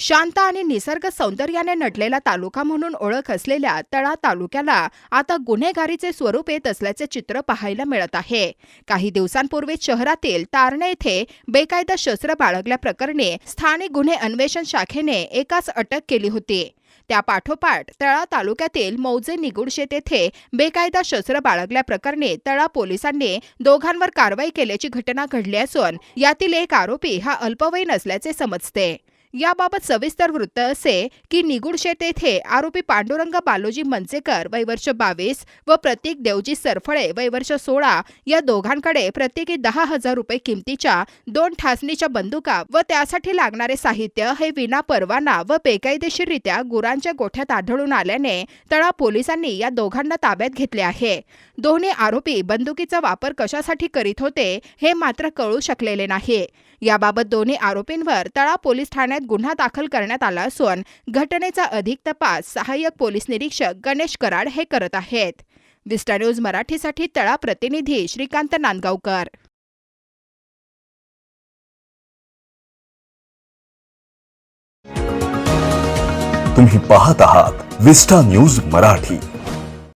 शांत आणि निसर्ग सौंदर्याने नटलेला तालुका म्हणून ओळख असलेल्या तळा तालुक्याला आता गुन्हेगारीचे स्वरूप येत असल्याचे चित्र पाहायला मिळत आहे. काही दिवसांपूर्वी शहरातील तारणे येथे बेकायदा शस्त्र बाळगल्याप्रकरणी स्थानिक गुन्हे अन्वेषण शाखेने एकाच अटक केली होती. त्यापाठोपाठ तळा तालुक्यातील मौजे निगुडशेत येथे बेकायदा शस्त्र बाळगल्याप्रकरणी तळा पोलिसांनी दोघांवर कारवाई केल्याची घटना घडली असून यातील एक आरोपी हा अल्पवयीन असल्याचे समजते. याबाबत सविस्तर वृत्त असे की निगुडशेत येथे आरोपी पांडुरंग बालोजी मनसेकर वैवर्ष बावीस व प्रतीक देवजी सरफळे वैवर्ष सोळा या दोघांकडे प्रत्येकी दहा हजार रुपये किमतीच्या दोन ठासणीच्या बंदुका व त्यासाठी लागणारे साहित्य हे विना परवाना व बेकायदेशीररित्या गुरांच्या गोठ्यात आढळून आल्याने तळा पोलिसांनी या दोघांना ताब्यात घेतले आहे. दोन्ही आरोपी बंदुकीचा वापर कशासाठी करीत होते हे मात्र कळू शकलेले नाही. याबाबत दोन्ही आरोपींवर तळा पोलीस ठाण्यात गुन्हा दाखल करण्यात आला असून घटनेचा अधिक तपास सहाय्यक पोलीस निरीक्षक गणेश कराड हे करत आहेत. विस्टा न्यूज मराठीसाठी तळा प्रतिनिधी श्रीकांत नांदगावकर. तुम्ही पाहत आहात विस्टा न्यूज मराठी.